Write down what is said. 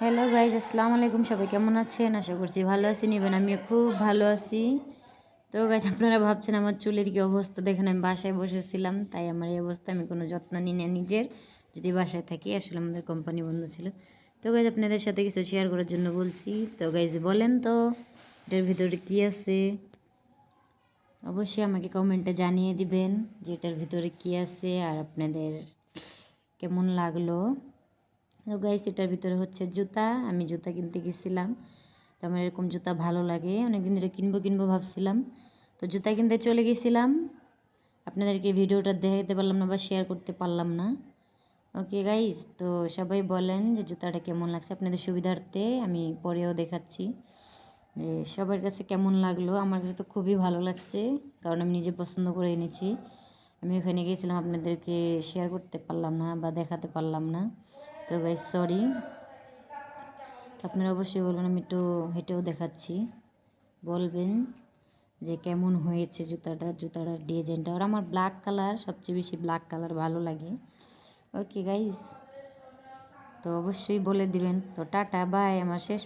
Hello guys আসসালামু আলাইকুম। সবাই কেমন আছেন? আশা করছি ভালো আছি নেবেন আমিও খুব ভালো আছি। তো গাইজ আপনারা ভাবছেন আমার চুলের কি অবস্থা? দেখেন আমি বাসায় বসেছিলাম, তাই আমার এই অবস্থা আমি কোনো যত্ন নিই না নিজের। যদি বাসায় থাকি, আসলে আমাদের কোম্পানি বন্ধ ছিল। তো গাইজ আপনাদের সাথে কিছু শেয়ার করার জন্য বলছি। তো গাইজ বলেন তো, এটার ভিতরে কি আছে? অবশ্যই আমাকে কমেন্টে জানিয়ে দিবেন যে এটার ভিতরে কি আছে আর আপনাদের কেমন লাগল। তো গাইস এটার ভিতরে হচ্ছে জুতা। আমি জুতা কিনতে গেছিলাম। তো আমার এরকম জুতা ভালো লাগে। অনেকদিন ধরে কিনবো কিনবো ভাবছিলাম। তো জুতা কিনতে চলে গেছিলাম। আপনাদেরকে ভিডিওটা দেখাতে পারলাম না বা শেয়ার করতে পারলাম না। ওকে গাইস তো সবাই বলেন যে জুতাটা কেমন লাগছে আপনাদের সুবিধার্থে। আমি পরেও দেখাচ্ছি। যে সবার কাছে কেমন লাগল? আমার কাছে তো খুবই ভালো লাগছে, কারণ আমি নিজে পছন্দ করে এনেছি। আমি ওখানে গিয়েছিলাম আপনাদেরকে শেয়ার করতে পারলাম না বা দেখাতে পারলাম না। তো গাই সরি আপনারা অবশ্যই বলবেন, আমি একটু হেঁটেও দেখাচ্ছি। বলবেন যে কেমন হয়েছে জুতাটা জুতাটার ডিজাইনটা। আর আমার ব্ল্যাক কালার সবচেয়ে বেশি ব্ল্যাক কালার ভালো লাগে। ওকে গাইস তো অবশ্যই বলে দিবেন। তো টাটা বাই আমার শেষ